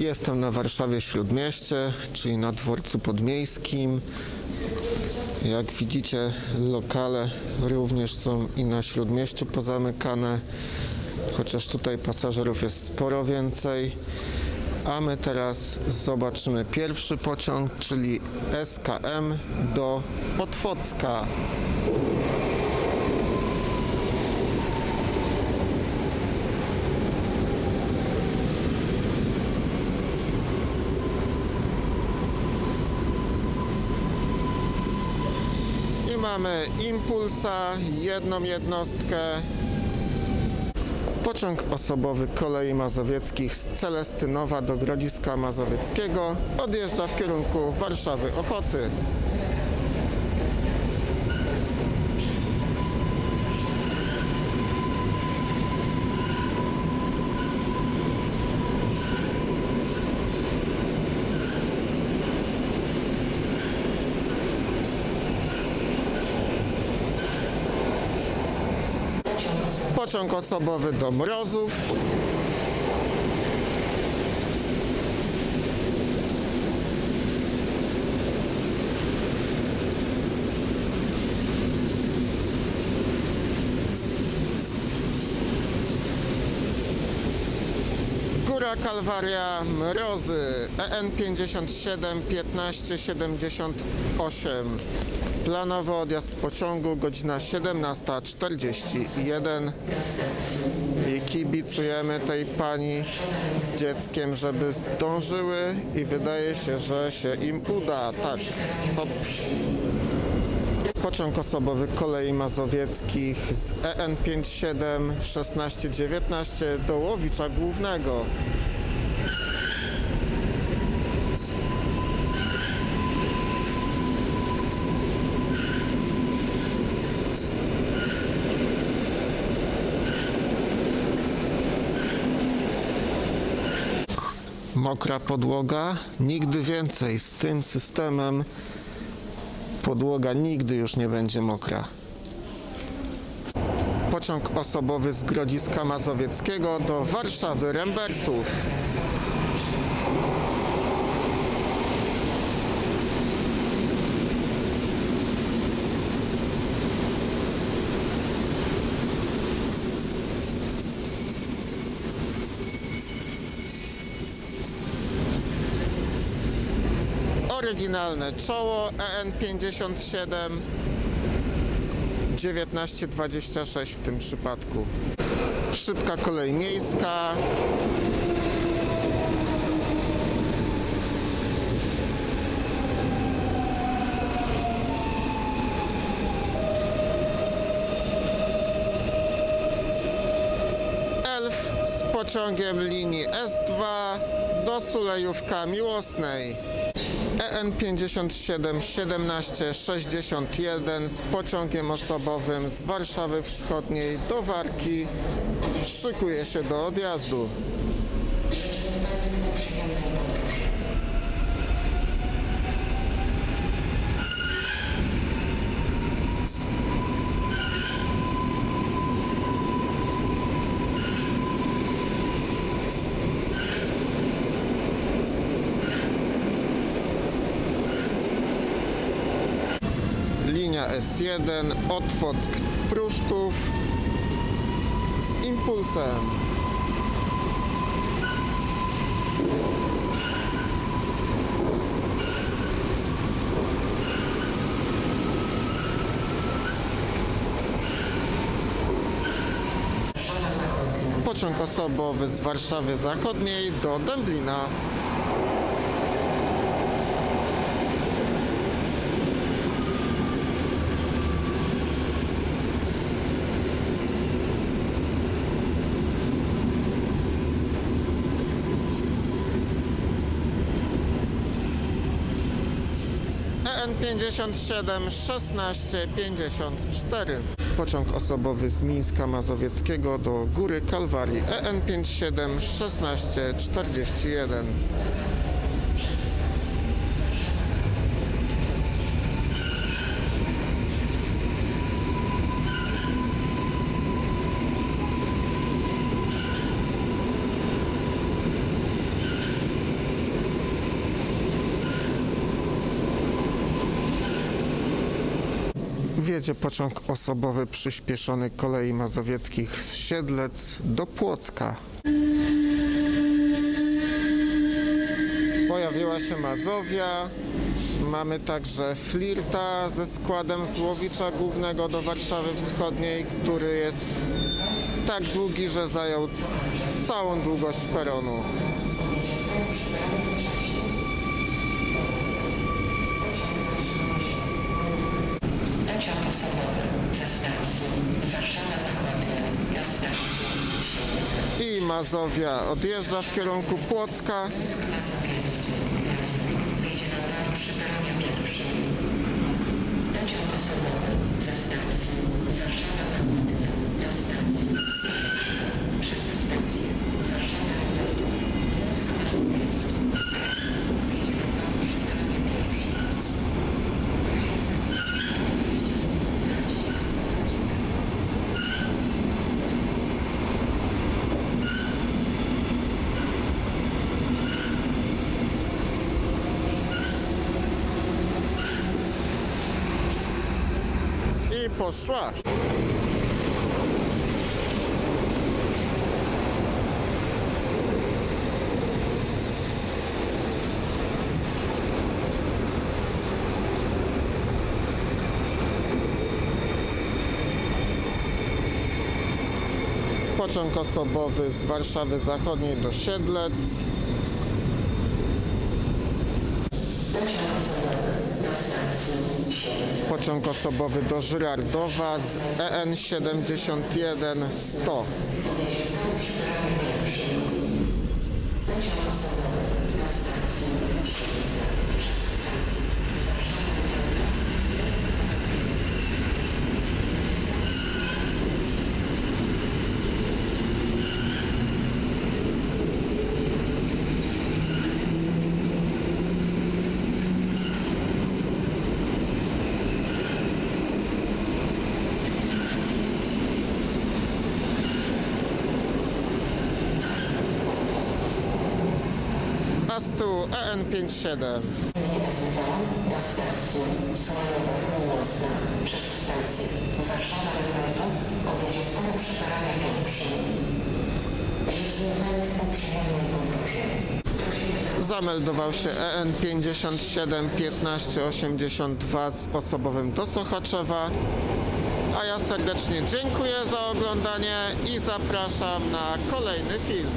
Jestem na Warszawie Śródmieście, czyli na dworcu podmiejskim. Jak widzicie, lokale również są i na Śródmieściu pozamykane, chociaż tutaj pasażerów jest sporo więcej. A my teraz zobaczymy pierwszy pociąg, czyli SKM do Otwocka. Mamy Impulsa, jedną jednostkę. Pociąg osobowy kolei mazowieckich z Celestynowa do Grodziska Mazowieckiego odjeżdża w kierunku Warszawy Pociąg osobowy do Mrozów. Góra Kalwaria Mrozy E EN 57 1578 Planowy odjazd pociągu godzina 17.41 i kibicujemy tej pani z dzieckiem, żeby zdążyły i wydaje się, że się im uda. Tak, hop. Pociąg osobowy kolei mazowieckich z E EN 57 1619 do Łowicza Głównego. Mokra podłoga, nigdy więcej. Z tym systemem podłoga nigdy już nie będzie mokra. Pociąg osobowy z Grodziska Mazowieckiego do Warszawy Rembertów. Oryginalne czoło E EN 57 1926 w tym przypadku. Szybka kolej miejska. Elf z pociągiem linii S2 do Sulejówka Miłosnej. E EN 57 17 61 z pociągiem osobowym z Warszawy Wschodniej do Warki szykuje się do odjazdu. Linia S1 Otwock Pruszków z impulsem. Pociąg osobowy z Warszawy Zachodniej do Dęblina. EN 57 16 54 Pociąg osobowy z Mińska Mazowieckiego do Góry Kalwarii. E EN 57 16 41 Wjedzie pociąg osobowy przyspieszony kolei mazowieckich z Siedlec do Płocka. Pojawiła się Mazowia. Mamy także flirta ze składem z Łowicza Głównego do Warszawy Wschodniej, który jest tak długi, że zajął całą długość peronu. Pociąg osobowy ze stacji Warszawa Zachodnia do stacji Siedlce. I Mazowia odjeżdża w kierunku Płocka. Mazowiecki wyjdzie na tor przy peronie pierwszym. Pociąg osobowy ze stacji Warszawa Zachodnia do stacji Siedlce. Przez stację Warszawa Obywatów Gdańsk Mazowiecki wyjdzie na tor przy peronie pierwszym. I poszła. Pociąg osobowy z Warszawy Zachodniej do Siedlec. Pociąg osobowy. Pociąg osobowy do Żyrardowa z EN 71 100. Podejdzie stał przy peronie pierwszym. Pociąg osobowy A z tyłu E EN 57. SW do stacji Sławowa Miłosna przez stację Warszawa Rybaków odjedzie stał przy peronie pierwszym. Życzymy Państwu przyjemnej podróży. Prosimy za Zameldował się EN 57 1582 z osobowym do Sochaczewa. A ja serdecznie dziękuję za oglądanie i zapraszam na kolejny film.